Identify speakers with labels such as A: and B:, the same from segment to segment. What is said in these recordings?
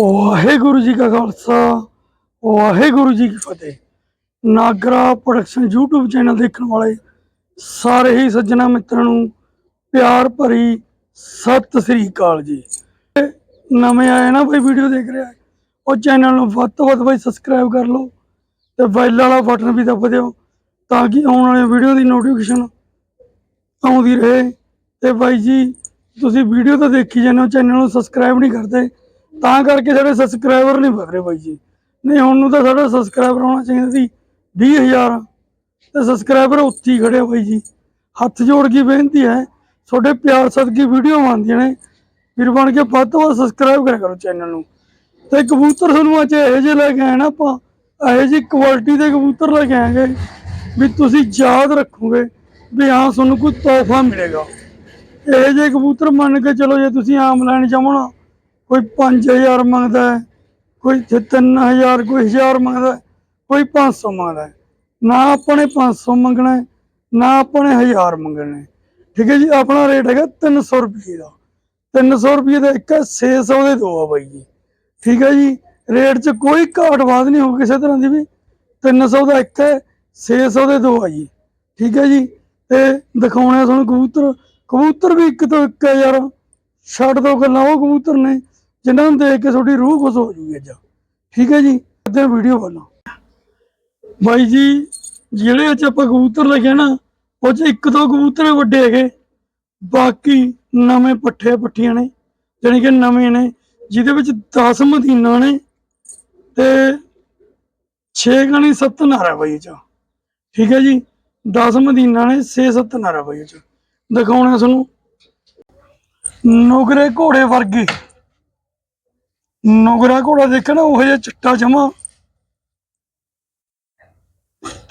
A: ਵਾਹਿਗੁਰੂ ਜੀ ਕਾ ਖਾਲਸਾ ਵਾਹਿਗੁਰੂ ਜੀ ਕੀ ਫਤਿਹ। Nagra production YouTube channel ਦੇਖਣ ਵਾਲੇ ਸਾਰੇ ਹੀ ਸੱਜਣਾ ਮਿੱਤਰਾਂ ਨੂੰ ਪਿਆਰ ਭਰੀ ਸਤਿ ਸ੍ਰੀ ਅਕਾਲ ਜੀ। ਨਵੇਂ ਆਏ ਨਾ ਬਈ ਵੀਡੀਓ ਦੇਖ ਰਿਹਾ ਹੈ, ਉਹ ਚੈਨਲ ਨੂੰ ਵੱਧ ਤੋਂ ਵੱਧ ਬਈ ਸਬਸਕ੍ਰਾਈਬ ਕਰ ਲਓ ਤੇ ਬੈਲ ਵਾਲਾ ਬਟਨ ਵੀ ਦਬਾ ਦਿਓ ਤਾਂ ਕਿ ਆਉਣ ਵਾਲੇ ਵੀਡੀਓ ਦੀ ਨੋਟੀਫਿਕੇਸ਼ਨ ਆਉਂਦੀ ਰਹੇ। ਤੇ ਬਾਈ ਜੀ ਤੁਸੀਂ ਵੀਡੀਓ ਤਾਂ ਦੇਖੀ ਜਾਂਦੇ ਹੋ ਚੈਨਲ ਨੂੰ ਸਬਸਕ੍ਰਾਈਬ ਨਹੀਂ ਕਰਦੇ ਤਾਂ ਕਰਕੇ ਸਾਡੇ ਸਬਸਕ੍ਰਾਈਬਰ ਨਹੀਂ ਵਧ ਰਹੇ ਬਾਈ ਜੀ। ਨਹੀਂ, ਹੁਣ ਨੂੰ ਤਾਂ ਸਾਡਾ ਸਬਸਕ੍ਰਾਈਬਰ ਹੋਣਾ ਚਾਹੀਦਾ ਸੀ 20000 ਤੇ ਸਬਸਕ੍ਰਾਈਬਰ ਉੱਥੇ ਹੀ ਖੜੇ ਬਾਈ ਜੀ। ਹੱਥ ਜੋੜ ਕੇ ਬੇਨਤੀ ਹੈ, ਤੁਹਾਡੇ ਪਿਆਰ ਸਦਕੀ ਵੀਡੀਓ ਆਉਂਦੀਆਂ ਨੇ। ਵੀਰ ਬਣ ਕੇ ਵੱਧ ਤੋਂ ਵੱਧ ਸਬਸਕ੍ਰਾਈਬ ਕਰਿਆ ਕਰੋ ਚੈਨਲ ਨੂੰ। ਤੇ ਕਬੂਤਰ ਤੁਹਾਨੂੰ ਅੱਜ ਇਹੋ ਜਿਹੇ ਲੈ ਕੇ ਆਏ ਨਾ ਆਪਾਂ, ਇਹੋ ਜਿਹੀ ਕੁਆਲਿਟੀ ਦੇ ਕਬੂਤਰ ਲੈ ਕੇ ਆਏਗੇ ਵੀ ਤੁਸੀਂ ਯਾਦ ਰੱਖੋਗੇ ਵੀ ਹਾਂ, ਤੁਹਾਨੂੰ ਕੋਈ ਤੋਹਫਾ ਮਿਲੇਗਾ। ਇਹੋ ਜਿਹੇ ਕਬੂਤਰ ਮੰਨ ਕੇ ਚਲੋ ਜੇ ਤੁਸੀਂ ਆਮ ਲੈਣ ਚਾਹੋ ਨਾ ਕੋਈ 5000 ਮੰਗਦਾ ਹੈ ਕੋਈ 3000 ਕੋਈ 1000 ਮੰਗਦਾ ਹੈ, ਕੋਈ 500 ਮੰਗਦਾ ਹੈ। ਨਾ ਆਪਣੇ 500 ਮੰਗਣਾ ਹੈ, ਨਾ ਆਪਣੇ 1000 ਮੰਗਣਾ ਠੀਕ ਹੈ ਜੀ ਆਪਣਾ ਰੇਟ ਹੈਗਾ 300 ਰੁਪਏ ਦਾ। 300 ਰੁਪਏ ਦਾ ਇੱਕ ਹੈ 600 ਦੇ ਦੋ ਆ ਬਾਈ ਜੀ। ਠੀਕ ਹੈ ਜੀ ਰੇਟ 'ਚ ਕੋਈ ਘਾਟ ਵਾਧ ਨਹੀਂ ਹੋ ਕਿਸੇ ਤਰ੍ਹਾਂ ਦੀ ਵੀ। 300 ਦਾ ਇੱਕ ਹੈ 600 ਦੇ ਦੋ ਆ ਜੀ। ਠੀਕ ਹੈ ਜੀ ਤੇ ਦਿਖਾਉਣੇ ਆ ਤੁਹਾਨੂੰ ਕਬੂਤਰ। ਕਬੂਤਰ ਵੀ ਇੱਕ ਤੋਂ ਇੱਕ ਹੈ ਯਾਰ ਛੱਡ ਦੋ ਗੱਲਾਂ ਉਹ ਕਬੂਤਰ ਨੇ। ਜਿਨ੍ਹਾਂ ਨੂੰ ਦੇਖ ਕੇ ਤੁਹਾਡੀ ਰੂਹ ਖੁਸ਼ ਹੋ ਜੂਗੀ ਅੱਜ। ਠੀਕ ਹੈ ਜੀ? ਅੱਧੇ ਵੀਡੀਓ ਵੱਲੋਂ ਬਾਈ ਜੀ, ਜਿਹੜੇ ਅੱਜ ਆਪਾਂ ਕਬੂਤਰ ਲਗੇ ਨਾ, ਉਹ ਚ ਇੱਕ ਦੋ ਕਬੂਤਰ ਵੱਡੇ ਹੈਗੇ। ਬਾਕੀ ਨਵੇਂ ਪੱਠੇ ਪੱਠੀਆਂ ਨੇ, ਜਾਣੀ ਕਿ ਨਵੇਂ ਨੇ, ਜਿਹਦੇ ਵਿੱਚ 10 ਮਦੀਨਾ ਨੇ ਤੇ 6 ਗਣੀ 7 ਨਾਰਾ ਬਾਈ ਚ। ਠੀਕ ਹੈ ਜੀ? 10 ਮਦੀਨਾ ਨੇ 6 7 ਨਾਰਾ ਬਾਈ ਚ। ਦਿਖਾਉਣਾ ਤੁਹਾਨੂੰ। ਨੁਗਰੇ ਘੋੜੇ ਵਰਗੇ। ਨੁਗਰਾ ਘੋੜਾ ਦੇਖਣਾ, ਉਹ ਜਿਹਾ ਚਿੱਟਾ ਜਮਾ।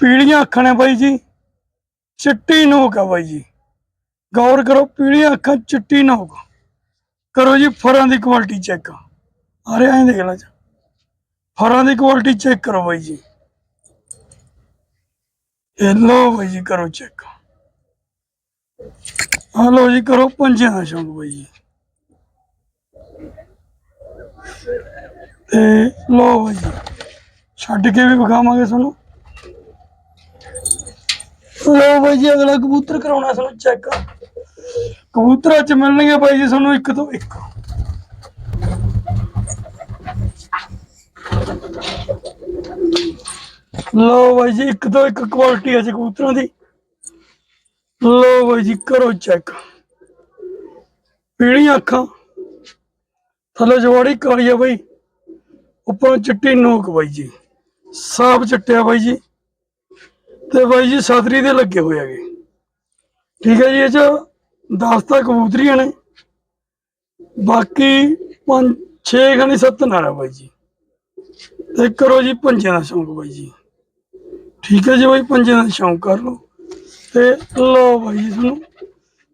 A: ਪੀੜੀਆਂ ਅੱਖਾਂ ਨੇ ਬਾਈ ਜੀ। ਚਿੱਟੀ ਨੋਕ ਆ ਬਾਈ ਜੀ। ਗੌਰ ਕਰੋ ਪੀੜੀਆਂ ਅੱਖਾਂ ਚਿੱਟੀ ਨੋਕ। ਕਰੋ ਜੀ ਫਰਾਂ ਦੀ ਕੁਆਲਿਟੀ ਚੈੱਕ ਆ ਰਿਹਾ ਐਂ ਦੇਖ ਲੈ ਜੀ। ਫਰਾਂ ਦੀ ਕੁਆਲਿਟੀ ਚੈੱਕ ਕਰੋ ਬਾਈ ਜੀ। ਇਹ ਲੋ ਬਾਈ ਜੀ ਕਰੋ ਚੈੱਕ ਆ ਲੋ ਜੀ ਕਰੋ ਪੰਜਿਆਂ ਸ਼ੌਂਕ ਬਾਈ ਜੀ। ਤੇ ਲੋ ਜੀ, ਛੱਡ ਕੇ ਵੀ ਵਿਖਾਵਾਂਗੇ ਤੁਹਾਨੂੰ। ਲੋ ਬਾਈ ਜੀ, ਅਗਲਾ ਕਬੂਤਰ ਕਰਾਉਣਾ ਤੁਹਾਨੂੰ ਚੈੱਕ ਕਬੂਤਰਾਂ ਚ ਮਿਲਣਗੇ ਬਾਈ ਜੀ ਤੁਹਾਨੂੰ ਇੱਕ ਤੋਂ ਇੱਕ। ਲੋ ਬਾਈ ਜੀ, ਇੱਕ ਤੋਂ ਇੱਕ ਕੁਆਲਿਟੀ ਹੈ ਜੀ ਕਬੂਤਰਾਂ ਦੀ। ਲੋ ਬਾਈ ਜੀ, ਕਰੋ ਚੈੱਕ ਪੀੜੀਆਂ ਅੱਖਾਂ। ਥੱਲੇ ਜਵਾੜੀ ਕਾਲੀ ਆ ਬਾਈ। ਉੱਪਰੋਂ ਚਿੱਟੀ ਨੋਕ ਬਾਈ ਜੀ। ਸਾਫ਼ ਚਿੱਟਿਆ ਬਾਈ ਜੀ। ਤੇ ਬਾਈ ਜੀ ਸਤਰੀ ਦੇ ਲੱਗੇ ਹੋਏ ਹੈਗੇ। ਠੀਕ ਹੈ ਜੀ, ਇਹ ਚ 10 ਤਾਂ ਕਬੂਤਰੀਆਂ ਨੇ। ਬਾਕੀ 5 6 ਖਣੀ 7 ਨਾਰਾ ਬਾਈ ਜੀ। ਤੇ ਕਰੋ ਜੀ ਪੰਜਿਆਂ ਦਾ ਸ਼ੌਂਕ ਬਾਈ ਜੀ। ਠੀਕ ਹੈ ਜੀ ਬਾਈ ਪੰਜਿਆਂ ਦਾ ਸ਼ੌਂਕ ਕਰ ਲਓ। ਤੇ ਲਓ ਬਾਈ ਜੀ ਤੁਹਾਨੂੰ।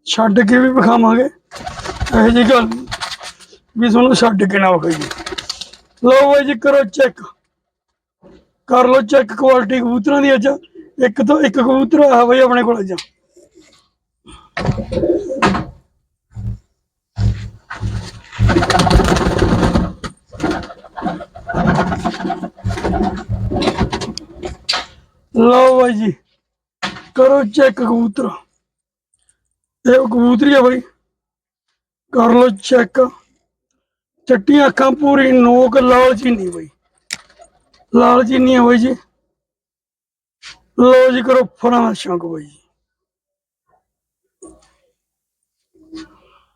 A: ਛੱਡ ਕੇ ਵੀ ਵਿਖਾਵਾਂਗੇ। ਇਹੋ ਜਿਹੀ ਗੱਲ ਵੀ ਤੁਹਾਨੂੰ ਛੱਡ ਕੇ ਨਾ ਵਿਖਾਈਏ ਲਓ ਬਾਈ ਜੀ, ਕਰੋ ਚੈੱਕ ਕਰ ਲਓ ਚੈੱਕ ਕੁਆਲਿਟੀ ਕਬੂਤਰਾਂ ਦੀ ਅੱਜ। ਇੱਕ ਤੋਂ ਇੱਕ ਕਬੂਤਰ ਆ ਬਈ ਆਪਣੇ ਕੋਲ ਅੱਜ। ਲਓ ਬਾਈ ਜੀ, ਕਰੋ ਚੈੱਕ ਕਬੂਤਰ। ਇਹ ਕਬੂਤਰੀ ਆ ਬਾਈ। ਕਰ ਲੋ ਚੈੱਕ ਚੱਟੀਆਂ ਅੱਖਾਂ ਪੂਰੀ ਨੋਕ ਲਾਲ ਚੀਨੀ ਬਾਈ ਲਾਲ ਚੀਨੀ ਆ ਬਾਈ ਜੀ ਲੋ ਜੀ ਕਰੋ ਫਰਾਂ ਦਾ ਸ਼ੌਂਕ ਬਾਈ ਜੀ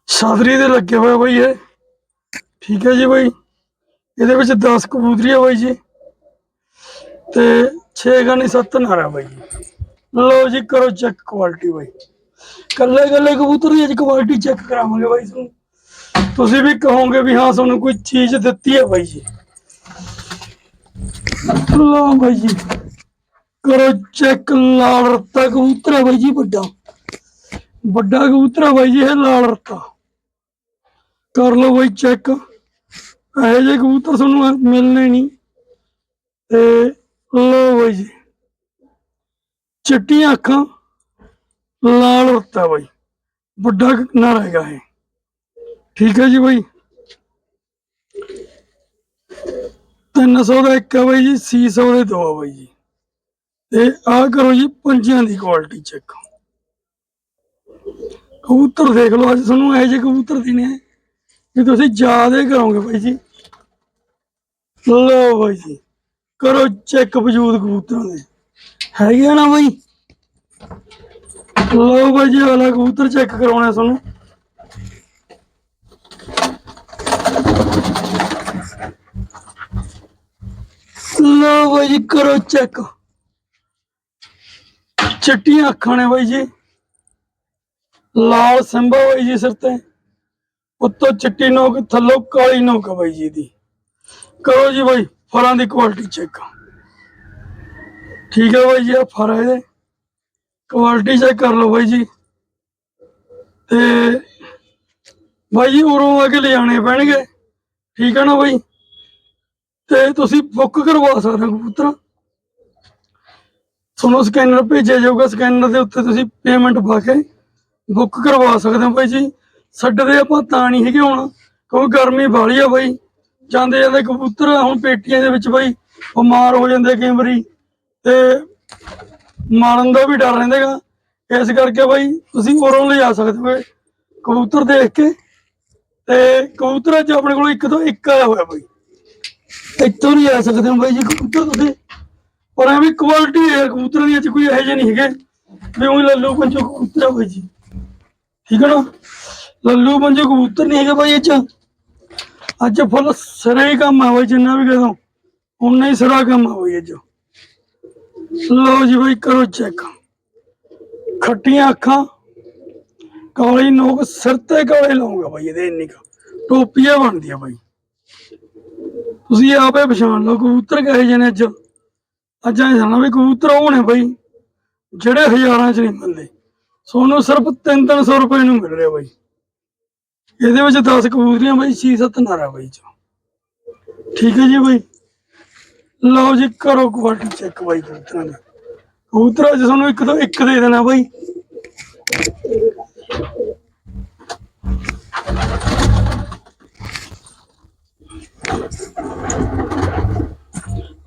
A: ਸਾਦਰੀ ਦੇ ਲੱਗੇ ਹੋਏ ਬਾਈ ਇਹ ਠੀਕ ਹੈ ਜੀ ਬਾਈ ਇਹਦੇ ਵਿੱਚ 10 ਕਬੂਤਰੀਆਂ ਬਾਈ ਜੀ ਤੇ 6 ਗਾਨੀ 7 ਨਾਰਾ ਬਾਈ ਜੀ ਲੋ ਜੀ ਕਰੋ ਚੈੱਕ ਕੁਆਲਿਟੀ ਬਾਈ ਕੱਲੇ ਕੱਲੇ ਕਬੂਤਰ ਦੀ ਅੱਜ ਕੁਆਲਿਟੀ ਚੈੱਕ ਕਰਾਵਾਂਗੇ ਬਾਈ ਤੁਹਾਨੂੰ ਤੁਸੀਂ ਵੀ ਕਹੋਗੇ ਵੀ ਹਾਂ ਤੁਹਾਨੂੰ ਕੋਈ ਚੀਜ਼ ਦਿੱਤੀ ਹੈ ਬਾਈ ਜੀ। ਲਓ ਬਾਈ ਜੀ। ਕਰੋ ਚੈੱਕ ਲਾਲ ਰੱਤਾ ਕਬੂਤਰ ਹੈ ਬਾਈ ਜੀ, ਵੱਡਾ। ਵੱਡਾ ਕਬੂਤਰ ਹੈ ਬਾਈ ਜੀ, ਇਹ ਲਾਲ ਰੱਤਾ। ਕਰ ਲਓ ਬਾਈ ਚੈੱਕ ਇਹ ਜਿਹੇ ਕਬੂਤਰ ਤੁਹਾਨੂੰ ਮਿਲਣੇ ਨਹੀਂ। ਤੇ ਲਓ ਬਾਈ ਜੀ। ਚਿੱਟੀਆਂ ਅੱਖਾਂ, ਲਾਲ ਰੱਤਾ ਬਾਈ। ਵੱਡਾ ਨਾਰਾ ਹੈਗਾ ਇਹ। ਠੀਕ ਹੈ ਜੀ ਬਾਈ। 300 ਦਾ ਇੱਕ ਹੈ ਬਾਈ ਜੀ 600 ਦੇ ਦੋ ਆ ਬਾਈ ਜੀ। ਤੇ ਆਹ ਕਰੋ ਜੀ ਪੰਜਿਆਂ ਦੀ ਕੁਆਲਿਟੀ ਚੈੱਕ ਕਬੂਤਰ ਦੇਖ ਲਓ, ਅੱਜ ਤੁਹਾਨੂੰ ਇਹੋ ਜਿਹੇ ਕਬੂਤਰ ਦਿਨੇ ਵੀ ਤੁਸੀਂ ਯਾਦ ਹੀ ਕਰੋਗੇ ਬਾਈ ਜੀ। ਲਓ ਬਾਈ ਜੀ, ਕਰੋ ਚੈੱਕ ਵਜੂਦ ਕਬੂਤਰਾਂ ਦੇ। ਹੈਗੇ ਆ ਨਾ ਬਾਈ? ਲਓ ਬਾਈ ਜੀ, ਅਗਲਾ ਕਬੂਤਰ ਚੈੱਕ ਕਰਾਉਣਾ ਤੁਹਾਨੂੰ। ਲਓ ਬਾਈ ਜੀ, ਕਰੋ ਚੈੱਕ ਚਿੱਟੀਆਂ ਅੱਖਾਂ ਨੇ ਬਾਈ ਜੀ। ਲਾਲ ਸੰਭਾ ਬਾਈ ਜੀ ਸਿਰ ਤੇ। ਉੱਤੋਂ ਚਿੱਟੀ ਨੋਕ, ਥੱਲੋਂ ਕਾਲੀ ਨੋਕ ਬਾਈ ਜੀ ਦੀ। ਕਰੋ ਜੀ ਬਾਈ ਫਰਾਂ ਦੀ ਕੁਆਲਿਟੀ ਚੈੱਕ ਠੀਕ ਹੈ ਬਾਈ ਜੀ ਆ ਫਰ ਹੈ ਇਹਦੇ। ਕੁਆਲਿਟੀ ਚੈੱਕ ਕਰ ਲਓ ਬਾਈ ਜੀ। ਤੇ ਬਾਈ ਜੀ, ਉਰੋਂ ਆ ਕੇ ਲਿਆਣੇ ਪੈਣਗੇ। ਠੀਕ ਹੈ ਨਾ ਬਾਈ? ਤੇ ਤੁਸੀਂ ਬੁੱਕ ਕਰਵਾ ਸਕਦੇ ਹੋ ਕਬੂਤਰ। ਤੁਹਾਨੂੰ ਸਕੈਨਰ ਭੇਜਿਆ ਜਾਊਗਾ ਸਕੈਨਰ ਦੇ ਉੱਤੇ ਤੁਸੀਂ ਪੇਮੈਂਟ ਪਾ ਕੇ ਬੁੱਕ ਕਰਵਾ ਸਕਦੇ ਹੋ ਬਾਈ ਜੀ। ਛੱਡਦੇ ਆਪਾਂ ਤਾਂ ਨਹੀਂ ਹੈਗੇ ਹੁਣ, ਕਿਉਂਕਿ ਗਰਮੀ ਬਾਹਲੀ ਆ ਬਾਈ। ਜਾਂਦੇ ਜਾਂਦੇ ਕਬੂਤਰ ਹੁਣ ਪੇਟੀਆਂ ਦੇ ਵਿੱਚ ਬਾਈ ਬਿਮਾਰ ਹੋ ਜਾਂਦੇ ਕਈ ਵਾਰੀ। ਤੇ ਮਾਰਨ ਦਾ ਵੀ ਡਰ ਰਹਿੰਦਾਗਾ ਇਸ ਕਰਕੇ ਬਾਈ ਤੁਸੀਂ ਉਰੋਂ ਲਿਜਾ ਸਕਦੇ ਹੋ ਕਬੂਤਰ ਦੇਖ ਕੇ। ਤੇ ਕਬੂਤਰ ਅੱਜ ਆਪਣੇ ਕੋਲ ਇੱਕ ਤੋਂ ਇੱਕ ਆਇਆ ਹੋਇਆ ਬਾਈ। ਇੱਥੋਂ ਨਹੀਂ ਆ ਸਕਦੇ ਹੋ ਬਾਈ ਜੀ ਕਬੂਤਰ ਤੁਸੀਂ। ਪਰ ਐ ਵੀ ਕੁਆਲਿਟੀ ਹੈ, ਕਬੂਤਰਾਂ ਦੀ ਅੱਜ ਕੋਈ ਇਹੋ ਜਿਹੇ ਨਹੀਂ ਹੈਗੇ। ਵੀ ਉਹੀ ਲੱਲੂ ਪੰਜੋ ਕਬੂਤਰ ਆ ਬਾਈ ਜੀ। ਠੀਕ ਹੈ ਨਾ? ਲੱਲੂ ਪੰਜੋ ਕਬੂਤਰ ਨਹੀਂ ਹੈਗੇ ਬਾਈ ਇਹ ਚ। ਅੱਜ ਫੁੱਲ ਸਿਰੇ ਹੀ ਕੰਮ ਆ ਬਾਈ, ਜਿੰਨਾ ਵੀ ਕਹਦੋ ਉਨਾ ਹੀ ਸਿਰਾ ਕੰਮ ਆ ਬਾਈ ਅੱਜ। ਲਓ ਜੀ ਬਾਈ, ਕਰੋ ਚੈੱਕ ਖੱਟੀਆਂ ਅੱਖਾਂ। ਕਾਲੀ ਨੋਕ ਸਿਰ ਤੇ ਕਾਲੇ ਲਾਉਂਗਾ ਬਾਈ ਇਹਦੇ, ਇੰਨੀ ਕੁ। ਟੋਪੀਆਂ ਬਣਦੀਆਂ ਬਾਈ। ਤੁਸੀਂ ਆਪੇ ਪਛਾਣ ਲਓ, ਕਬੂਤਰ ਕਹੇ ਜਿਹੇ ਅੱਜ। ਅੱਜ ਐ ਜਾਣਾ ਵੀ ਕਬੂਤਰ ਉਹ ਨੇ ਬਾਈ, ਜਿਹੜੇ ਹਜ਼ਾਰਾਂ ਚ ਨਹੀਂ ਮਿਲਦੇ। ਸੋਨੂੰ ਸਿਰਫ 3-300 ਰੁਪਏ ਨੂੰ ਮਿਲ ਰਿਹਾ ਬਾਈ। ਇਹਦੇ ਵਿੱਚ 10 ਕਬੂਤਰੀਆਂ ਬਾਈ 6-7 ਨਾਰਾ ਬਾਈ ਚ। ਠੀਕ ਹੈ ਜੀ ਬਾਈ? ਲਓ ਜੀ, ਕਰੋ ਕੁਆਲਿਟੀ ਚੈੱਕ ਬਾਈ ਕਬੂਤਰਾਂ ਦਾ। ਕਬੂਤਰਾਂ 'ਚ ਤੁਹਾਨੂੰ ਇੱਕ ਤੋਂ ਇੱਕ ਦੇ ਦੇਣਾ ਬਾਈ।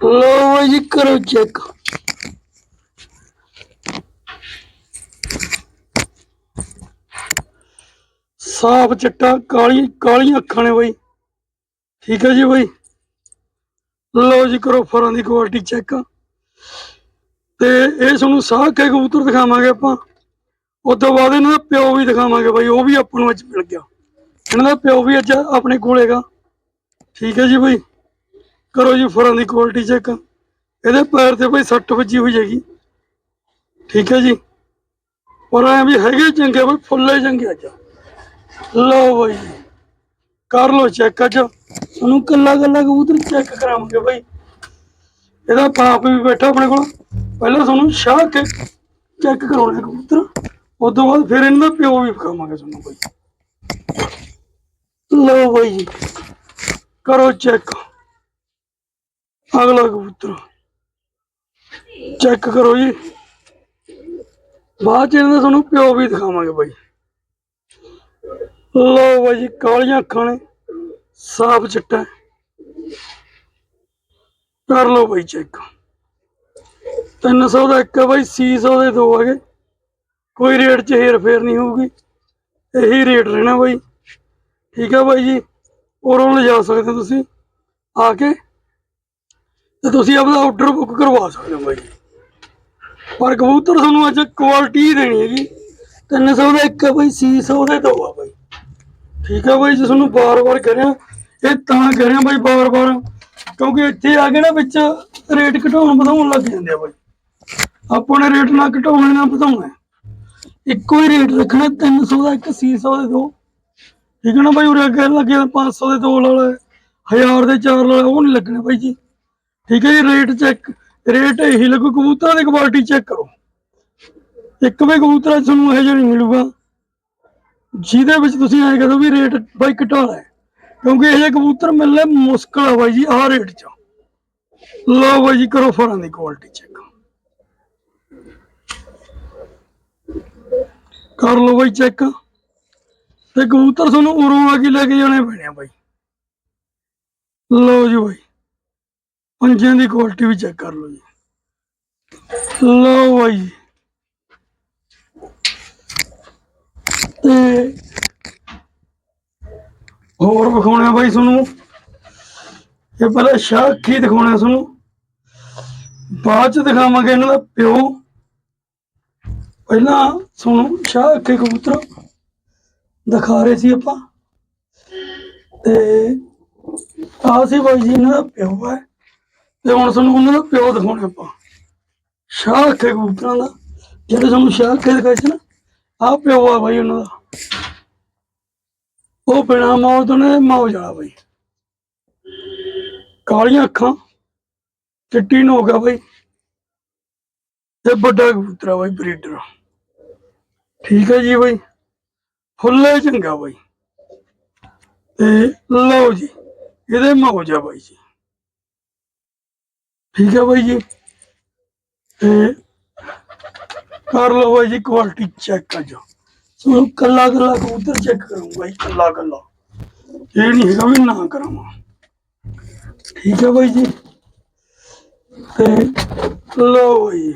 A: ਲੋ ਜੀ, ਕਰੋ ਚੈੱਕ ਸਾਫ਼ ਚਿੱਟਾ, ਕਾਲੀ, ਕਾਲੀਆਂ ਅੱਖਾਂ ਨੇ ਬਾਈ। ਠੀਕ ਹੈ ਜੀ ਬਾਈ। ਲਓ ਜੀ, ਕਰੋ ਫਰਾਂ ਦੀ ਕੁਆਲਿਟੀ ਚੈੱਕ ਤੇ ਇਹ ਤੁਹਾਨੂੰ ਸਾਹ ਕੇ ਕਬੂਤਰ ਦਿਖਾਵਾਂਗੇ ਆਪਾਂ। ਉਸ ਤੋਂ ਬਾਅਦ ਇਹਨਾਂ ਦਾ ਪਿਓ ਵੀ ਦਿਖਾਵਾਂਗੇ ਬਾਈ, ਉਹ ਵੀ ਆਪਾਂ ਨੂੰ ਅੱਜ ਮਿਲ ਗਿਆ। ਇਹਨਾਂ ਦਾ ਪਿਓ ਵੀ ਅੱਜ ਆਪਣੇ ਕੋਲ ਹੈਗਾ। ਠੀਕ ਹੈ ਜੀ ਬਾਈ। ਕਰੋ ਜੀ ਫਰਾਂ ਦੀ ਕੁਆਲਿਟੀ ਚੈੱਕ ਇਹਦੇ ਪੈਰ ਤੇ ਬਾਈ ਸੱਟ ਵੱਜੀ ਹੋਈ ਹੈਗੀ। ਠੀਕ ਹੈ ਜੀ। ਪਰ ਐ ਵੀ ਹੈਗੇ ਚੰਗੇ ਬਾਈ, ਫੁੱਲੇ ਚੰਗੇ ਅੱਜ। ਲਓ ਬਾਈ ਕਰ ਲਓ ਚੈੱਕ ਅੱਜ। ਤੁਹਾਨੂੰ ਕੱਲਾ ਕੱਲਾ ਕਬੂਤਰ ਚੈੱਕ ਕਰਾਵਾਂਗੇ ਬਾਈ। ਇਹਦਾ ਪਾਪ ਵੀ ਬੈਠਾ ਆਪਣੇ ਕੋਲ। ਪਹਿਲਾਂ ਤੁਹਾਨੂੰ ਸ਼ਾਹ ਕੇ ਚੈੱਕ ਕਰਾਉਣਾ ਕਬੂਤਰ। ਉਸ ਤੋਂ ਬਾਅਦ ਫਿਰ ਇਹਨਾਂ ਦਾ ਪਿਓ ਵੀ ਵਿਖਾਵਾਂਗੇ ਤੁਹਾਨੂੰ ਬਾਈ। ਲਓ ਬਾਈ ਜੀ। ਕਰੋ ਚੈੱਕ। ਅਗਲਾ ਕਬੂਤਰ। ਚੈੱਕ ਕਰੋ ਜੀ। ਬਾਅਦ ਚ ਇਹਨਾਂ ਦਾ ਤੁਹਾਨੂੰ ਪਿਓ ਵੀ ਦਿਖਾਵਾਂਗੇ ਬਾਈ। ਲਓ ਬਾਈ ਜੀ, ਕਾਲੀਆਂ ਅੱਖਾਂ ਨੇ। ਸਾਫ਼ ਚਿੱਟਾ ਕਰ ਲਓ ਬਾਈ ਚੈੱਕ। 300 ਦਾ ਇੱਕ ਹੈ ਬਾਈ 600 ਦੇ ਦੋ ਹੈਗੇ। ਕੋਈ ਰੇਟ 'ਚ ਹੇਰ ਫੇਰ ਨਹੀਂ ਹੋਊਗੀ। ਇਹੀ ਰੇਟ ਰਹਿਣਾ ਬਾਈ। ਠੀਕ ਹੈ ਬਾਈ ਜੀ। ਉਰੋਂ ਲਿਜਾ ਸਕਦੇ ਹੋ ਤੁਸੀਂ। ਆ ਕੇ ਤੇ ਤੁਸੀਂ ਆਪਣਾ ਆਰਡਰ ਬੁੱਕ ਕਰਵਾ ਸਕਦੇ ਹੋ ਬਾਈ। ਪਰ ਕਬੂਤਰ ਤੁਹਾਨੂੰ ਅੱਜ ਕੁਆਲਿਟੀ ਹੀ ਦੇਣੀ ਹੈਗੀ। 300 ਦਾ ਇੱਕ ਹੈ ਬਾਈ 600 ਦੇ ਦੋ ਆ ਬਾਈ। ਠੀਕ ਹੈ ਬਾਈ, ਜੀ ਤੁਹਾਨੂੰ ਬਾਰ-ਬਾਰ ਕਹਿ ਰਿਹਾ, ਇਹ ਤਾਂ ਕਹਿ ਰਿਹਾ ਬਾਈ ਬਾਰ-ਬਾਰ। ਕਿਉਂਕਿ ਇੱਥੇ ਆ ਕੇ ਨਾ ਵਿੱਚ ਰੇਟ ਘਟਾਉਣ ਵਧਾਉਣ ਲੱਗ ਜਾਂਦੇ ਆ ਬਾਈ। ਆਪਾਂ ਨੇ ਰੇਟ ਨਾ ਘਟਾਉਣਾ, ਨਾ ਵਧਾਉਣਾ। ਇੱਕੋ ਹੀ ਰੇਟ ਰੱਖਣਾ 300 ਦਾ ਇੱਕ 600 ਦੇ ਦੋ। ਠੀਕ ਹੈ ਨਾ ਬਾਈ, ਉਰੇ ਅੱਗੇ ਲੱਗੇ 500 ਦੇ ਦੋ ਲਾ ਲੈ 1000 ਦੇ ਚਾਰ ਲਾ ਉਹ ਨਹੀਂ ਲੱਗਣੇ ਬਾਈ ਜੀ। ਠੀਕ ਹੈ ਜੀ, ਰੇਟ ਚੈੱਕ ਰੇਟ ਇਹੀ ਲੱਗੂ, ਕਬੂਤਰਾਂ ਦੀ ਕੁਆਲਿਟੀ ਚੈੱਕ ਕਰੋ। ਇੱਕ ਵੀ ਕਬੂਤਰਾਂ ਤੁਹਾਨੂੰ ਇਹੋ ਜਿਹਾ ਮਿਲੂਗਾ, ਜਿਹਦੇ ਵਿੱਚ ਤੁਸੀਂ ਐਂ ਕਹੋ ਵੀ ਰੇਟ ਬਾਈ ਘਟਾਉਣਾ ਹੈ। ਕਿਉਂਕਿ ਇਹ ਜਿਹੇ ਕਬੂਤਰ ਮਿਲਣੇ ਮੁਸ਼ਕਲ ਆ ਬਾਈ ਜੀ, ਆਹ ਰੇਟ 'ਚ। ਲਓ ਬਾਈ ਜੀ, ਕਰੋ ਫਰਾਂ ਦੀ ਕੁਆਲਿਟੀ ਚੈੱਕ ਕਰ ਲਓ ਬਾਈ ਚੈੱਕ ਤੇ ਕਬੂਤਰ ਤੁਹਾਨੂੰ ਉਰੋਂ ਆ ਕੇ ਲੈ ਕੇ ਜਾਣੇ ਪੈਣੇ ਆ ਬਾਈ। ਲਓ ਜੀ ਬਾਈ, ਪੰਜਿਆਂ ਦੀ ਕੁਆਲਿਟੀ ਵੀ ਚੈੱਕ ਕਰ ਲਓ ਜੀ। ਲਓ ਬਾਈ। ਤੇ ਹੋਰ ਵਿਖਾਉਣਾ ਬਾਈ ਤੁਹਾਨੂੰ। ਇਹ ਪਹਿਲਾਂ ਸ਼ਾਹ ਕੀ ਦਿਖਾਉਣਾ ਤੁਹਾਨੂੰ। ਬਾਅਦ ਚ ਦਿਖਾਵਾਂਗੇ ਇਹਨਾਂ ਦਾ ਪਿਓ। ਪਹਿਲਾਂ ਸੁਣੋ ਸ਼ਾਹ ਅੱਖੇ ਕਬੂਤਰ ਦਿਖਾ ਰਹੇ ਸੀ ਆਪਾਂ। ਤੇ ਆਹ ਸੀ ਬਾਈ ਜੀ ਇਹਨਾਂ ਦਾ ਪਿਓ ਹੈ। ਤੇ ਹੁਣ ਤੁਹਾਨੂੰ ਉਹਨਾਂ ਦਾ ਪਿਓ ਦਿਖਾਉਣਾ ਆਪਾਂ। ਸ਼ਾਹ ਅੱਖੇ ਕਬੂਤਰਾਂ ਦਾ। ਜਿਹੜੇ ਤੁਹਾਨੂੰ ਸ਼ਾਹ ਅੱਖੇ ਦਿਖਾਏ ਸੀ ਨਾ, ਆਹ ਪਿਓ ਆ ਬਾਈ ਉਹਨਾਂ ਦਾ। ਉਹ ਬਿਨਾ ਮੌਤ ਨੇ ਮੌਜ ਵਾਲਾ ਬਾਈ। ਕਾਲੀਆਂ ਅੱਖਾਂ, ਚਿੱਟੀ ਨੋਕ ਗਿਆ ਬਾਈ। ਤੇ ਵੱਡਾ ਕਬੂਤਰ ਆ ਬਾਈ ਬਰੀਡਰ। ਠੀਕ ਹੈ ਜੀ ਬਾਈ। ਫੁੱਲੇ ਚੰਗਾ ਬਾਈ। ਤੇ ਲਓ ਜੀ, ਇਹਦੇ ਮੌਜ ਆ ਬਾਈ ਜੀ। ਠੀਕ ਹੈ ਬਾਈ ਜੀ। ਤੇ ਕਰ ਲਓ ਬਾਈ ਜੀ ਕੁਆਲਿਟੀ ਚੈੱਕ ਅੱਜ ਸੋ ਕੱਲਾ ਕੱਲਾ ਕਬੂਤਰ ਚੈੱਕ ਕਰੂੰਗਾ ਬਾਈ, ਕੱਲਾ ਕੱਲਾ। ਇਹ ਨਹੀਂ ਹੈਗਾ ਵੀ ਨਾ ਕਰਾਂਗਾ ਠੀਕ ਹੈ ਬਾਈ ਜੀ। ਤੇ ਲਓ ਬਾਈ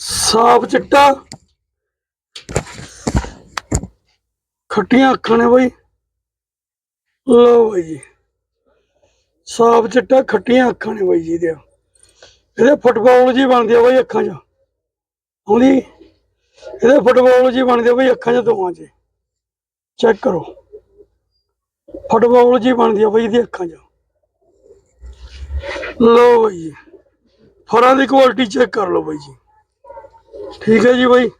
A: ਸਾਫ਼ ਚਿੱਟਾ। ਖੱਟੀਆਂ ਅੱਖਾਂ ਨੇ ਬਾਈ। ਲਓ ਬਾਈ ਜੀ। ਸਾਫ਼ ਚਿੱਟਾ ਖੱਟੀਆਂ ਅੱਖਾਂ ਨੇ ਬਾਈ ਜੀ ਇਹਦੇ। ਇਹਦੇ ਫੁੱਟਬਾਲ ਜੀ ਬਣਦੀ ਆ ਬਾਈ ਅੱਖਾਂ 'ਚ। ਆਉਂਦੀ? ਇਹਦੇ ਫੁੱਟਬਾਲ ਜੀ ਬਣਦੀ ਆ ਬਾਈ ਅੱਖਾਂ 'ਚ ਦੋਵਾਂ 'ਚ। ਚੈੱਕ ਕਰੋ। ਫੁੱਟਬਾਲ ਜੀ ਬਣਦੀ ਆ ਬਾਈ ਇਹਦੀ ਅੱਖਾਂ 'ਚ। ਲੋ ਬਾਈ ਜੀ। ਫਰਾਂ ਦੀ ਕੁਆਲਿਟੀ ਚੈੱਕ ਕਰ ਲਓ ਬਾਈ ਜੀ। ਠੀਕ ਹੈ ਜੀ ਬਾਈ।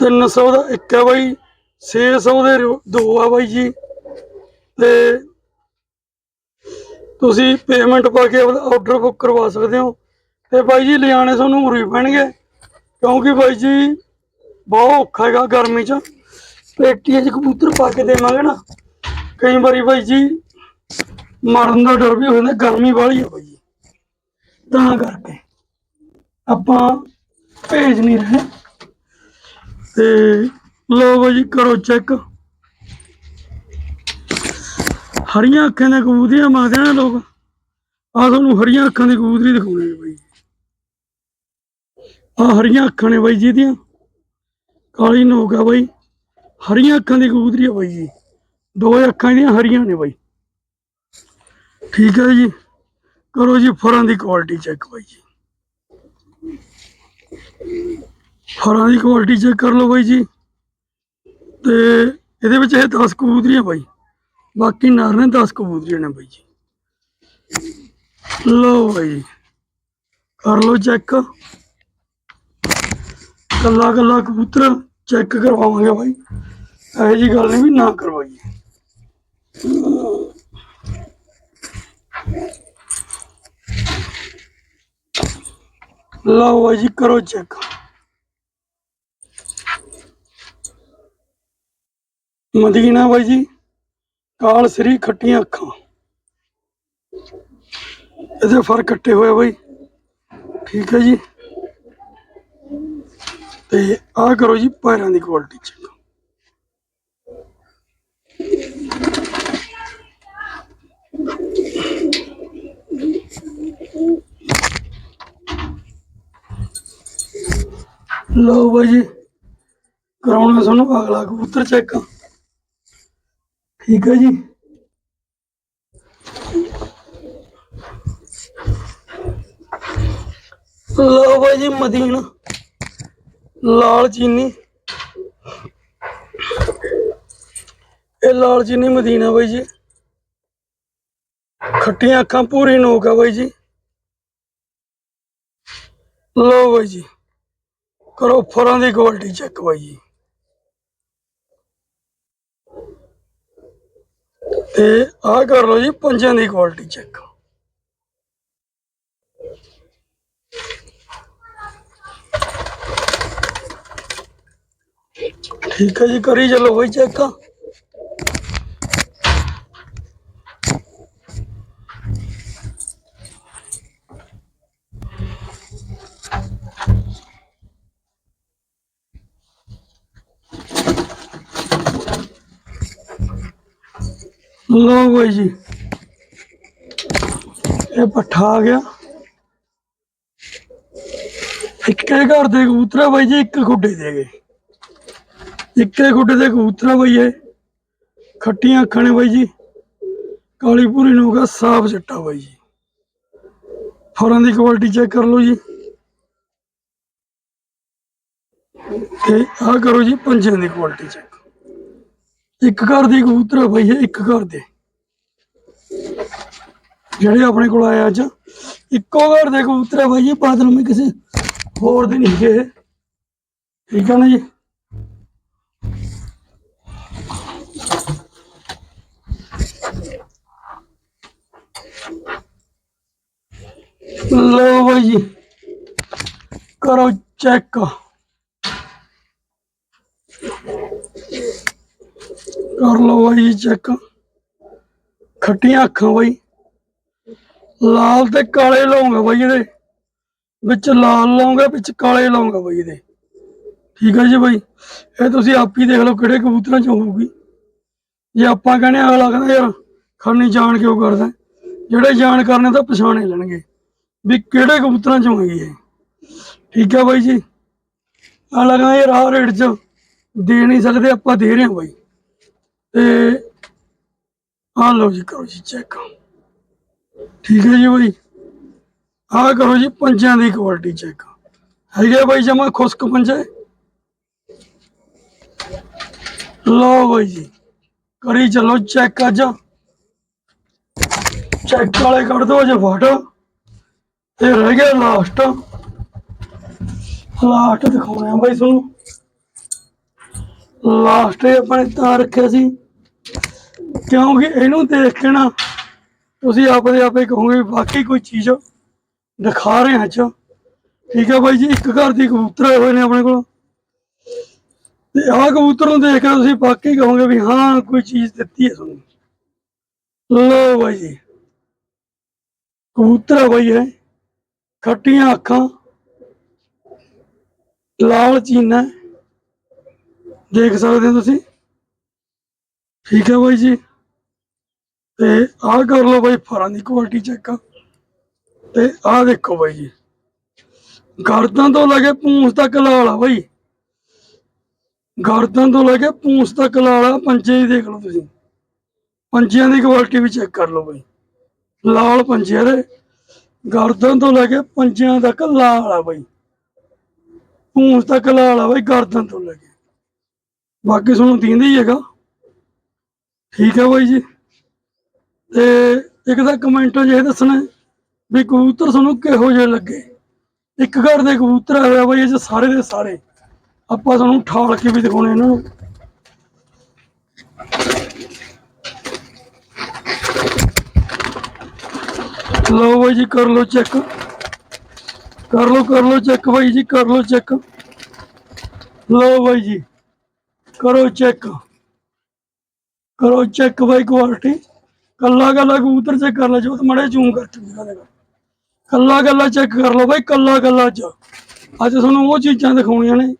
A: 300 ਦਾ ਇੱਕ ਹੈ ਬਾਈ 600 ਦੇ ਦੋ ਆ ਬਾਈ ਜੀ। ਤੇ ਤੁਸੀਂ ਪੇਮੈਂਟ ਪਾ ਕੇ ਆਰਡਰ ਬੁੱਕ ਕਰਵਾ ਸਕਦੇ ਹੋ। ਤੇ ਬਾਈ ਜੀ ਲਿਆਣੇ ਤੁਹਾਨੂੰ ਉਰੀ ਪੈਣਗੇ। ਕਿਉਂਕਿ ਬਾਈ ਜੀ, ਬਹੁਤ ਔਖਾ ਹੈਗਾ ਗਰਮੀ 'ਚ। ਪੇਟੀਆਂ 'ਚ ਕਬੂਤਰ ਪਾ ਕੇ ਦੇਵਾਂਗੇ ਨਾ। ਕਈ ਵਾਰੀ ਬਾਈ ਜੀ, ਮਰਨ ਦਾ ਡਰ ਵੀ ਹੋ ਜਾਂਦਾ, ਗਰਮੀ ਵਾਲੀ ਹੈ ਬਾਈ ਜੀ। ਤਾਂ ਕਰਕੇ ਆਪਾਂ ਭੇਜ ਨਹੀਂ ਰਹੇ। ਤੇ ਲੋ ਜੀ, ਕਰੋ ਚੈੱਕ ਹਰੀਆਂ ਅੱਖਾਂ ਦੇ ਕਬੂਤਰੀਆਂ ਮੰਗਦੇ ਨੇ ਲੋਕ। ਆ ਤੁਹਾਨੂੰ ਹਰੀਆਂ ਅੱਖਾਂ ਦੀ ਕਬੂਤਰੀ ਦਿਖਾਉਣੀ ਹੈ ਬਾਈ। ਆ ਹਰੀਆਂ ਅੱਖਾਂ ਨੇ ਬਾਈ ਜੀ ਦੀਆਂ ਕਾਲੀ ਨੋਕ ਆ ਬਾਈ। ਹਰੀਆਂ ਅੱਖਾਂ ਦੀ ਕਬੂਤਰੀ ਆ ਬਾਈ ਜੀ। ਦੋ ਅੱਖਾਂ ਦੀਆਂ ਹਰੀਆਂ ਨੇ ਬਾਈ। ਠੀਕ ਹੈ ਜੀ। ਕਰੋ ਜੀ ਫਰਾਂ ਦੀ ਕੁਆਲਿਟੀ ਚੈੱਕ ਬਾਈ ਜੀ। ਫਰਾਂ ਦੀ ਕੁਆਲਿਟੀ ਚੈੱਕ ਕਰ ਲਓ ਬਾਈ ਜੀ। ਤੇ ਇਹਦੇ ਵਿੱਚ ਇਹ 10 ਕਬੂਤਰੀਆਂ ਬਾਈ। ਬਾਕੀ ਨਾਰ ਨੇ 10 ਕਬੂਤਰੀਆਂ ਨੇ ਬਾਈ ਜੀ। ਲਓ ਬਾਈ ਜੀ। ਕਰ ਲਓ ਚੈੱਕ ਕੱਲਾ ਕੱਲਾ ਕਬੂਤਰ ਚੈੱਕ ਕਰਵਾਵਾਂਗੇ ਬਾਈ। ਇਹੋ ਜੀ ਗੱਲ ਨਹੀਂ ਵੀ ਨਾ ਕਰਵਾਈਏ। ਲਓ ਬਾਈ ਜੀ, ਕਰੋ ਚੈੱਕ ਮਦੀਨਾ ਬਾਈ ਜੀ। ਕਾਲ ਸ੍ਰੀ ਖੱਟੀਆਂ ਅੱਖਾਂ। ਇਹਦੇ ਫਰ ਕੱਟੇ ਹੋਏ ਬਾਈ। ਠੀਕ ਹੈ ਜੀ। ਤੇ ਆਹ ਕਰੋ ਜੀ ਪੈਰਾਂ ਦੀ ਕੁਆਲਿਟੀ ਚੈੱਕ ਲਓ ਬਾਈ ਜੀ, ਕਰਾਉਣਾ ਸਾਨੂੰ ਅਗਲਾ ਕਬੂਤਰ ਚੈੱਕ ਠੀਕ ਹੈ ਜੀ। ਲਓ ਬਾਈ ਜੀ ਮਦੀਨਾ, ਲਾਲ ਚੀਨੀ। ਇਹ ਲਾਲ ਚੀਨੀ ਮਦੀਨਾ ਬਾਈ ਜੀ। ਖੱਟੀਆਂ ਅੱਖਾਂ ਪੂਰੀ ਨੋਕ ਆ ਬਾਈ ਜੀ। ਲਓ ਬਾਈ ਜੀ, ਕਰੋ ਫਰਾਂ ਦੀ ਕੁਆਲਿਟੀ ਚੈੱਕ ਬਾਈ ਜੀ। ਤੇ ਆਹ ਕਰ ਲਓ ਜੀ ਪੰਜਾਂ ਦੀ ਕੁਆਲਿਟੀ ਚੈੱਕ ਠੀਕ ਹੈ ਜੀ, ਕਰੀ ਚਲੋ ਬਾਈ ਚੈੱਕ ਲਓ ਬਾਈ ਜੀ। ਇਹ ਪੱਠਾ ਆ ਗਿਆ। ਇੱਕ ਇਹ ਘਰ ਦੇ ਕਬੂਤਰ ਆ ਬਾਈ ਜੀ, ਇੱਕ ਖੁੱਡੇ ਦੇ ਗਏ। ਇੱਕੇ ਖੁੱਡੇ ਦੇ ਕਬੂਤਰ ਆ ਇਹ। ਖੱਟੀਆਂ ਅੱਖਾਂ ਨੇ ਬਾਈ ਜੀ। ਕਾਲੀ ਪੂਰੀ ਨੂੰ ਹੋਗਾ ਸਾਫ਼ ਚਿੱਟਾ ਬਾਈ ਜੀ। ਫੌਰਨ ਦੀ ਕੁਆਲਿਟੀ ਚੈੱਕ ਕਰ ਲਓ ਜੀ। ਤੇ ਆ ਕਰੋ ਜੀ ਪੰਜਿਆਂ ਦੀ ਕੁਆਲਿਟੀ ਚੈੱਕ ਇੱਕ ਘਰ ਦੇ ਕਬੂਤਰ ਆ ਬਾਈ, ਇਹ ਇੱਕ ਘਰ ਦੇ। ਜਿਹੜੇ ਆਪਣੇ ਕੋਲ ਆਏ ਅੱਜ, ਇੱਕੋ ਘਰ ਦੇ ਕਬੂਤਰ ਆ ਬਾਈ ਜੀ ਬਾਦਲ ਮੇ ਕਿਸੇ ਹੋਰ ਦੇ ਨਹੀਂ ਗਏ ਠੀਕ ਹੈ ਨਾ ਜੀ? ਲਓ ਬਾਈ ਜੀ, ਕਰੋ ਚੈੱਕ। ਕਰ ਲਓ ਬਾਈ ਜੀ ਚੈੱਕ ਖੱਟੀਆਂ ਅੱਖਾਂ ਬਾਈ ਲਾਲ ਤੇ ਕਾਲੇ ਲਾਉਂਗਾ ਬਾਈ ਇਹਦੇ ਵਿੱਚ ਲਾਲ ਲਾਉਂਗਾ ਵਿੱਚ ਕਾਲੇ ਲਾਉਂਗਾ ਬਾਈ ਇਹਦੇ ਠੀਕ ਹੈ ਜੀ ਬਾਈ ਇਹ ਤੁਸੀਂ ਆਪ ਹੀ ਦੇਖ ਲਓ ਕਿਹੜੇ ਕਬੂਤਰਾਂ ਚ ਹੋਊਗੀ ਜੇ ਆਪਾਂ ਕਹਿੰਦੇ ਹਾਂ, ਅਗਲਾ ਕਹਿੰਦਾ ਯਾਰ ਖਰਨੀ ਜਾਣ ਕਿਉਂ ਕਰਦਾ ਜਿਹੜੇ ਜਾਣ ਕਰਨੇ ਤਾਂ ਪਛਾਣੇ ਲੈਣਗੇ ਵੀ ਕਿਹੜੇ ਕਬੂਤਰਾਂ ਚ ਹੋਏਗੀ ਇਹ ਠੀਕ ਹੈ ਬਾਈ ਜੀ ਆ ਲਗਾ ਇਹ ਰਾਹ ਰੇਟ ਚ ਦੇ ਨਹੀਂ ਸਕਦੇ ਆਪਾਂ ਦੇ ਰਹੇ ਹਾਂ ਬਾਈ ਤੇ ਆ ਲਓ ਜੀ, ਕਰੋ ਜੀ ਚੈੱਕ ਠੀਕ ਹੈ ਜੀ ਬਾਈ? ਆ ਕਰੋ ਜੀ ਪੰਜਾਂ ਦੀ ਕੁਆਲਿਟੀ ਚੈੱਕ ਹੈਗੇ ਬਾਈ ਜਮਾ ਖੁਸ਼ਕ ਪੰਜੇ? ਲਓ ਬਾਈ ਜੀ, ਕਰੀ ਚਲੋ ਚੈੱਕ ਅੱਜ। ਚੈੱਕ ਵਾਲੇ ਕੱਢ ਦੋ ਜੇ ਫਟ। ਤੇ ਰਹਿ ਗਿਆ ਲਾਸਟ ਲਾਸਟ ਦਿਖਾਉਣਾ ਬਾਈ ਤੁਹਾਨੂੰ। ਲਾਸਟ ਇਹ ਆਪਾਂ ਨੇ ਤਾਂ ਰੱਖਿਆ ਸੀ। ਕਿਉਂਕਿ ਇਹਨੂੰ ਦੇਖ ਕੇ ਨਾ ਤੁਸੀਂ ਆਪਦੇ ਆਪੇ ਕਹੋਗੇ ਵੀ ਵਾਕਈ ਕੋਈ ਚੀਜ਼ ਦਿਖਾ ਰਹੇ ਹਾਂ ਚ। ਠੀਕ ਹੈ ਬਾਈ ਜੀ, ਇੱਕ ਘਰ ਦੀ ਕਬੂਤਰ ਆਏ ਹੋਏ ਨੇ ਆਪਣੇ ਕੋਲ। ਤੇ ਆਹ ਕਬੂਤਰ ਨੂੰ ਦੇਖ ਕੇ ਤੁਸੀਂ ਵਾਕਈ ਕਹੋਗੇ ਵੀ ਹਾਂ, ਕੋਈ ਚੀਜ਼ ਦਿੱਤੀ ਹੈ ਤੁਹਾਨੂੰ। ਲੋ ਬਾਈ ਜੀ, ਕਬੂਤਰ ਬਾਈ ਹੈ ਖੱਟੀਆਂ ਅੱਖਾਂ। ਲਾਲ ਚੀਨਾ ਦੇਖ ਸਕਦੇ ਹੋ ਤੁਸੀਂ। ਠੀਕ ਹੈ ਬਾਈ ਜੀ। ਤੇ ਆਹ ਕਰ ਲਓ ਬਾਈ ਫਰਾਂ ਦੀ ਕੁਆਲਿਟੀ ਚੈੱਕ ਤੇ ਆਹ ਦੇਖੋ ਬਾਈ ਜੀ। ਗਰਦਨ ਤੋਂ ਲੈ ਕੇ ਪੂੰਛ ਤੱਕ ਲਾਲ ਆ ਬਾਈ। ਗਰਦਨ ਤੋਂ ਲੈ ਕੇ ਪੂੰਛ ਤੱਕ ਲਾਲ ਆ। ਪੰਜੇ ਹੀ ਦੇਖ ਲਓ ਤੁਸੀਂ। ਪੰਜਿਆਂ ਦੀ ਕੁਆਲਿਟੀ ਵੀ ਚੈੱਕ ਕਰ ਲਓ ਬਾਈ। ਲਾਲ ਪੰਜੇ ਦੇ ਗਰਦਨ ਤੋਂ ਲੈ ਕੇ ਪੰਜਿਆਂ ਤੱਕ ਲਾਲ ਆ ਬਾਈ। ਪੂੰਛ ਤੱਕ ਲਾਲ ਆ ਬਾਈ ਗਰਦਨ ਤੋਂ ਲੈ ਕੇ। ਬਾਕੀ ਤੁਹਾਨੂੰ ਦੀਂਦੀ ਹੀ ਹੈਗਾ। ਠੀਕ ਹੈ ਬਾਈ ਜੀ। ਤੇ ਇੱਕ ਤਾਂ ਕਮੈਂਟਾਂ 'ਚ ਇਹ ਦੱਸਣਾ ਵੀ ਕਬੂਤਰ ਤੁਹਾਨੂੰ ਕਿਹੋ ਜਿਹੇ ਲੱਗੇ। ਇੱਕ ਘਰ ਦੇ ਕਬੂਤਰ ਆਏ ਬਾਈ, ਇਹ ਸਾਰੇ ਦੇ ਸਾਰੇ। ਆਪਾਂ ਤੁਹਾਨੂੰ ਠਾਲ ਕੇ ਵੀ ਦਿਖਾਉਣੇ ਇਹਨਾਂ ਨੂੰ। ਲਓ ਬਾਈ ਜੀ, ਕਰ ਲਓ ਚੈੱਕ। ਕਰ ਲਓ ਕਰ ਲਓ ਚੈੱਕ ਬਾਈ ਜੀ, ਕਰ ਲਓ ਚੈੱਕ। ਲਓ ਬਾਈ ਜੀ। ਕਰੋ ਚੈੱਕ। ਕਰੋ ਚੈੱਕ ਬਾਈ ਕੁਆਲਿਟੀ ਕੱਲਾ ਕੱਲਾ ਕਬੂਤਰ ਚੈੱਕ ਕਰ ਲੈ, ਜੋ ਮੜੇ ਜ਼ੂਮ ਕਰਕੇ ਦਿਖਾ ਦੇਗਾ ਕੱਲਾ ਕੱਲਾ ਚੈੱਕ ਕਰ ਲਓ ਬਾਈ, ਕੱਲਾ ਕੱਲਾ ਚ। ਅੱਜ ਤੁਹਾਨੂੰ ਉਹ ਚੀਜ਼ਾਂ ਦਿਖਾਉਣੀਆਂ ਨੇ,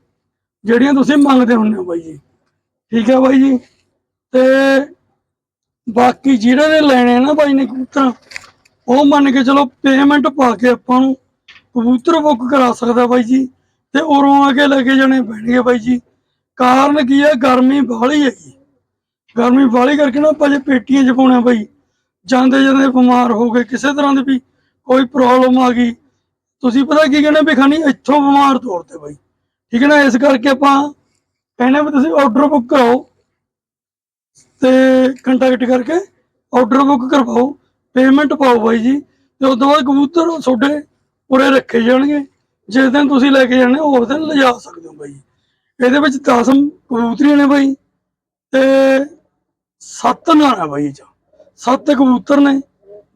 A: ਜਿਹੜੀਆਂ ਤੁਸੀਂ ਮੰਗਦੇ ਹੁੰਦੇ ਹੋ ਬਾਈ ਜੀ। ਠੀਕ ਹੈ ਬਾਈ ਜੀ? ਤੇ ਬਾਕੀ ਜਿਹੜੇ ਨੇ ਲੈਣੇ ਨਾ ਬਾਈ ਨੇ ਕਬੂਤਰ, ਉਹ ਮੰਨ ਕੇ ਚਲੋ ਪੇਮੈਂਟ ਪਾ ਕੇ ਆਪਾਂ ਨੂੰ ਕਬੂਤਰ ਬੁੱਕ ਕਰਾ ਸਕਦਾ ਬਾਈ ਜੀ। ਤੇ ਉਰੋਂ ਆ ਕੇ ਲੈ ਕੇ ਜਾਣੇ ਪੈਣਗੇ ਬਾਈ ਜੀ। ਕਾਰਨ ਕੀ ਹੈ? ਗਰਮੀ ਬਾਹਲੀ ਹੈਗੀ। ਗਰਮੀ ਬਾਹਲੀ ਕਰਕੇ ਨਾ ਆਪਾਂ ਜੇ ਪੇਟੀਆਂ 'ਚ ਪਾਉਣਾ ਬਾਈ ਜਾਂਦੇ ਜਾਂਦੇ ਬਿਮਾਰ ਹੋ ਗਏ ਕਿਸੇ ਤਰ੍ਹਾਂ ਦੀ ਵੀ ਕੋਈ ਪ੍ਰੋਬਲਮ ਆ ਗਈ। ਤੁਸੀਂ ਪਤਾ ਕੀ ਕਹਿੰਦੇ ਵੀ ਖਾਨੀ, ਇੱਥੋਂ ਬਿਮਾਰ ਤੋਰਤੇ ਬਾਈ ਠੀਕ ਹੈ ਨਾ? ਇਸ ਕਰਕੇ ਆਪਾਂ ਕਹਿੰਦੇ ਵੀ ਤੁਸੀਂ ਆਰਡਰ ਬੁੱਕ ਕਰਾਓ ਤੇ ਕੰਟੈਕਟ ਕਰਕੇ ਆਰਡਰ ਬੁੱਕ ਕਰਵਾਓ। ਪੇਮੈਂਟ ਪਾਓ ਬਾਈ ਜੀ। ਤੇ ਉਸ ਤੋਂ ਬਾਅਦ ਕਬੂਤਰ ਤੁਹਾਡੇ ਉਰੇ ਰੱਖੇ ਜਾਣਗੇ। ਜਿਸ ਦਿਨ ਤੁਸੀਂ ਲੈ ਕੇ ਜਾਣੇ, ਉਸ ਦਿਨ ਲਿਜਾ ਸਕਦੇ ਹੋ ਬਾਈ ਇਹਦੇ ਵਿੱਚ 10 ਕਬੂਤਰੀਆਂ ਨੇ ਬਾਈ ਤੇ 7 ਨਾਣਾ ਬਾਈ ਇਹ 7 ਕਬੂਤਰ ਨੇ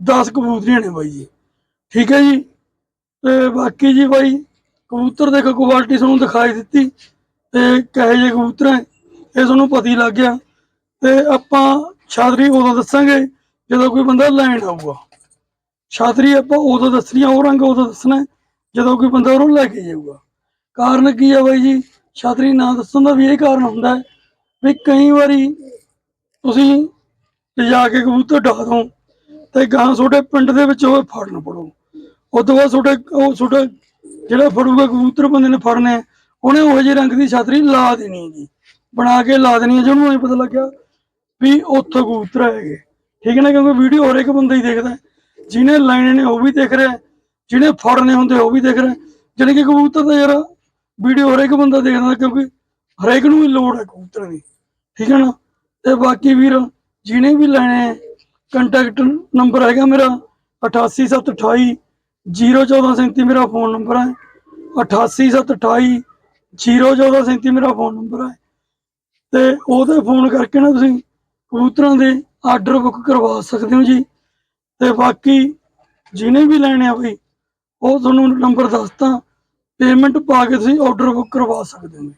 A: 10 ਕਬੂਤਰੀਆਂ ਨੇ ਬਾਈ ਜੀ। ਠੀਕ ਹੈ ਜੀ? ਤੇ ਬਾਕੀ ਜੀ ਬਾਈ, ਕਬੂਤਰ ਦੇਖੋ ਕੁਆਲਿਟੀ ਤੁਹਾਨੂੰ ਦਿਖਾਈ ਦਿੱਤੀ ਤੇ ਕਹੇ ਜੇ ਕਬੂਤਰ ਹੈ, ਇਹ ਤੁਹਾਨੂੰ ਪਤੀ ਲੱਗ ਗਿਆ। ਤੇ ਆਪਾਂ ਛਾਤਰੀ ਉਦੋਂ ਦੱਸਾਂਗੇ ਜਦੋਂ ਕੋਈ ਬੰਦਾ ਲੈਣ ਆਊਗਾ। ਛਾਤਰੀ ਆਪਾਂ ਉਦੋਂ ਦੱਸਣੀ ਆ, ਉਹ ਰੰਗ ਉਦੋਂ ਦੱਸਣਾ ਜਦੋਂ ਕੋਈ ਬੰਦਾ ਉਹਨੂੰ ਲੈ ਕੇ ਜਾਊਗਾ। ਕਾਰਨ ਕੀ ਆ ਬਾਈ ਜੀ? ਛਾਤਰੀ ਨਾ ਦੱਸਣ ਦਾ ਵੀ ਇਹ ਕਾਰਨ ਹੁੰਦਾ ਹੈ ਵੀ ਕਈ ਵਾਰੀ ਤੁਸੀਂ ਲਿਜਾ ਕੇ ਕਬੂਤਰ ਢਾ ਦੋ ਤੇ ਗਾਂ ਤੁਹਾਡੇ ਪਿੰਡ ਦੇ ਵਿੱਚ ਹੋਵੇ ਫੜਨ ਪੜੋ ਉਸ ਤੋਂ ਬਾਅਦ ਤੁਹਾਡੇ, ਉਹ ਤੁਹਾਡਾ ਜਿਹੜਾ ਫੜੂਗਾ ਕਬੂਤਰ ਬੰਦੇ ਨੇ ਫੜਨੇ ਉਹਨੇ ਉਹ ਜਿਹੇ ਰੰਗ ਦੀ ਛਤਰੀ ਲਾ ਦੇਣੀ ਜੀ ਬਣਾ ਕੇ ਲਾ ਦੇਣੀ ਹੈ, ਜਿਹਨੂੰ ਨਹੀਂ ਪਤਾ ਲੱਗਿਆ ਵੀ ਉੱਥੋਂ ਕਬੂਤਰ ਹੈਗੇ। ਠੀਕ ਹੈ ਨਾ, ਕਿਉਂਕਿ ਵੀਡੀਓ ਹਰ ਇੱਕ ਬੰਦਾ ਹੀ ਦੇਖਦਾ ਜਿਹਨੇ ਲੈਣੇ ਨੇ ਉਹ ਵੀ ਦੇਖ ਰਿਹਾ ਜਿਹਨੇ ਫੜਨੇ ਹੁੰਦੇ ਉਹ ਵੀ ਦੇਖ ਰਿਹਾ ਹੈ। ਜਾਣੀ ਕਿ ਕਬੂਤਰ ਦਾ ਯਾਰ ਵੀਡੀਓ ਹਰੇਕ ਬੰਦਾ ਦੇਖਦਾ ਕਿਉਂਕਿ ਹਰੇਕ ਨੂੰ ਹੀ ਲੋੜ ਹੈ ਕਬੂਤਰਾਂ ਦੀ, ਠੀਕ ਹੈ ਨਾ? ਤੇ ਬਾਕੀ ਵੀਰ, ਜਿਹਨੇ ਵੀ ਲੈਣੇ ਕੰਟੈਕਟ ਨੰਬਰ ਹੈਗਾ ਮੇਰਾ 88728 01437 ਮੇਰਾ ਫੋਨ ਨੰਬਰ ਹੈ। 88728 01437 ਮੇਰਾ ਫੋਨ ਨੰਬਰ ਹੈ। ਤੇ ਉਹਦੇ ਫੋਨ ਕਰਕੇ ਨਾ ਤੁਸੀਂ ਕਬੂਤਰਾਂ ਦੇ ਆਰਡਰ ਬੁੱਕ ਕਰਵਾ ਸਕਦੇ ਹੋ ਜੀ। ਤੇ ਬਾਕੀ ਜਿਹਨੇ ਵੀ ਲੈਣੇ ਆ ਬਈ, ਉਹ ਤੁਹਾਨੂੰ ਨੰਬਰ ਦੱਸਤਾ ਪੇਮੈਂਟ ਪਾ ਕੇ ਤੁਸੀਂ ਆਰਡਰ ਬੁੱਕ ਕਰਵਾ ਸਕਦੇ ਹੋ।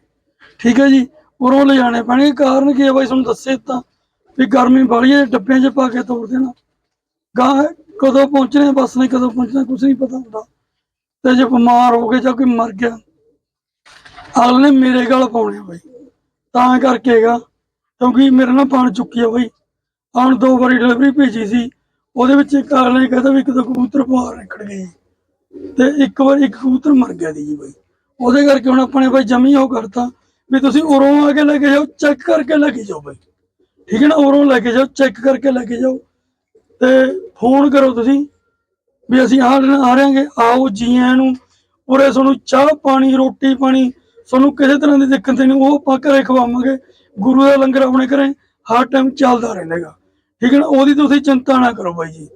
A: ਠੀਕ ਹੈ ਜੀ? ਉਰੋਂ ਲੈ ਜਾਣੇ ਪੈਣਗੇ। ਕਾਰਨ ਕੀ ਹੈ ਬਾਈ? ਤੁਹਾਨੂੰ ਦੱਸੇ ਤਾਂ ਵੀ ਗਰਮੀ ਵਾਲੀ ਹੈ, ਡੱਬਿਆਂ 'ਚ ਪਾ ਕੇ ਤੋੜ ਦੇਣਾ। ਗਾਂ ਕਦੋਂ ਪਹੁੰਚਣੇ, ਬੱਸ ਨੇ ਕਦੋਂ ਪਹੁੰਚਣਾ ਕੁਝ ਨਹੀਂ ਪਤਾ ਹੁੰਦਾ। ਤੇ ਜੇ ਬਿਮਾਰ ਹੋ ਗਏ ਜਾਂ ਕੋਈ ਮਰ ਗਿਆ, ਅਗਲੇ ਨੇ ਮੇਰੇ ਗਲ ਪਾਉਣੇ ਆ ਬਾਈ। ਤਾਂ ਕਰਕੇ ਹੈਗਾ, ਕਿਉਂਕਿ ਮੇਰੇ ਨਾਲ ਪਾਣ ਚੁੱਕੀ ਆ ਬਾਈ। ਹੁਣ ਦੋ ਵਾਰੀ ਡਿਲੀਵਰੀ ਭੇਜੀ ਸੀ। ਉਹਦੇ ਵਿੱਚ ਇੱਕ ਅਗਲੇ ਨੇ ਕਹਿੰਦਾ ਵੀ ਇੱਕ ਦੋ ਕਬੂਤਰ ਬਾਹਰ ਨਿਕਲ ਗਏ। ਤੇ ਇੱਕ ਵਾਰ ਇੱਕ ਕਬੂਤਰ ਮਰ ਗਿਆ ਦੀ ਜੀ ਬਾਈ। ਉਹਦੇ ਕਰਕੇ ਹੁਣ ਆਪਾਂ ਨੇ ਬਾਈ ਜਮੀ ਉਹ ਕਰਤਾ ਵੀ ਤੁਸੀਂ ਉਰੋਂ ਆ ਕੇ ਲੈ ਕੇ ਜਾਓ ਚੈੱਕ ਕਰਕੇ ਲੈ ਕੇ ਜਾਓ ਬਾਈ। ਠੀਕ ਹੈ ਨਾ? ਉਰੋਂ ਲੈ ਕੇ ਜਾਓ ਚੈੱਕ ਕਰਕੇ ਲੈ ਕੇ ਜਾਓ। ਤੇ ਫੋਨ ਕਰੋ ਤੁਸੀਂ ਵੀ ਅਸੀਂ ਆ ਰਹੇਗੇ ਆਓ ਜੀ ਆਇਆਂ ਨੂੰ। ਉਰੇ ਤੁਹਾਨੂੰ ਚਾਹ ਪਾਣੀ ਰੋਟੀ ਪਾਣੀ ਤੁਹਾਨੂੰ ਕਿਸੇ ਤਰ੍ਹਾਂ ਦੀ ਦਿੱਕਤ ਨਹੀਂ ਉਹ ਆਪਾਂ ਘਰੇ ਖਵਾਵਾਂਗੇ। ਗੁਰੂ ਦਾ ਲੰਗਰ ਆਪਣੇ ਘਰੇ ਹਰ ਟਾਈਮ ਚੱਲਦਾ ਰਹਿੰਦਾਗਾ। ਠੀਕ ਹੈ ਨਾ? ਉਹਦੀ ਤੁਸੀਂ ਚਿੰਤਾ ਨਾ ਕਰੋ ਬਾਈ ਜੀ।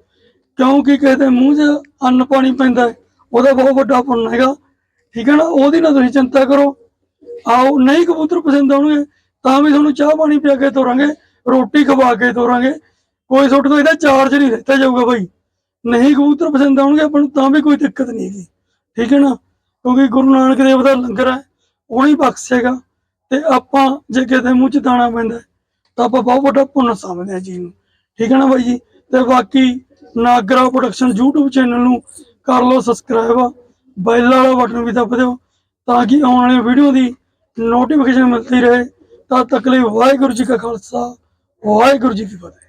A: ਕਿਉਂਕਿ ਕਿਸੇ ਦੇ ਮੂੰਹ 'ਚ ਅੰਨ ਪਾਣੀ ਪੈਂਦਾ ਹੈ, ਉਹਦਾ ਬਹੁਤ ਵੱਡਾ ਪੁੰਨ ਹੈਗਾ। ਠੀਕ ਹੈ ਨਾ? ਉਹਦੀ ਨਾ ਤੁਸੀਂ ਚਿੰਤਾ ਕਰੋ। ਆਓ, ਨਹੀਂ ਕਬੂਤਰ ਪਸੰਦ ਆਉਣਗੇ, ਤਾਂ ਵੀ ਤੁਹਾਨੂੰ ਚਾਹ ਪਾਣੀ ਪਿਆ ਕੇ ਤੋਰਾਂਗੇ, ਰੋਟੀ ਖਵਾ ਕੇ ਤੋਰਾਂਗੇ। ਕੋਈ ਤੁਹਾਡੇ ਤੋਂ ਇਹਦਾ ਚਾਰਜ ਨਹੀਂ ਦਿੱਤਾ ਜਾਊਗਾ ਬਾਈ। ਨਹੀਂ ਕਬੂਤਰ ਪਸੰਦ ਆਉਣਗੇ, ਆਪਾਂ ਨੂੰ ਤਾਂ ਵੀ ਕੋਈ ਦਿੱਕਤ ਨਹੀਂ ਹੈਗੀ। ਠੀਕ ਹੈ ਨਾ? ਕਿਉਂਕਿ ਗੁਰੂ ਨਾਨਕ ਦੇਵ ਦਾ ਲੰਗਰ ਹੈ ਉਹਨੇ ਬਖਸ਼ੇਗਾ ਤੇ ਆਪਾਂ ਜੇ ਕਿਤੇ ਮੂੰਹ 'ਚ ਦਾਣਾ ਪੈਂਦਾ ਤਾਂ ਆਪਾਂ ਬਹੁਤ ਵੱਡਾ ਪੁੰਨ ਸਮਝਦੇ ਹਾਂ ਜੀ ਨੂੰ। ਠੀਕ ਹੈ ਨਾ ਬਾਈ ਜੀ? ਤੇ ਬਾਕੀ ਨਾਗਰਾ ਪ੍ਰੋਡਕਸ਼ਨ YouTube ਚੈਨਲ ਨੂੰ ਕਰ ਲਓ ਸਬਸਕ੍ਰਾਈਬ ਬੈਲ ਵਾਲਾ ਬਟਨ ਵੀ ਦੱਬ ਦਿਓ ਤਾਂ ਕਿ ਆਉਣ ਵਾਲੀ ਵੀਡੀਓ ਦੀ ਨੋਟੀਫਿਕੇਸ਼ਨ ਮਿਲਦੀ ਰਹੇ। ਤਦ ਤੱਕ ਲਈ ਵਾਹਿਗੁਰੂ ਜੀ ਕਾ ਖਾਲਸਾ, ਵਾਹਿਗੁਰੂ ਜੀ ਕੀ ਫਤਿਹ।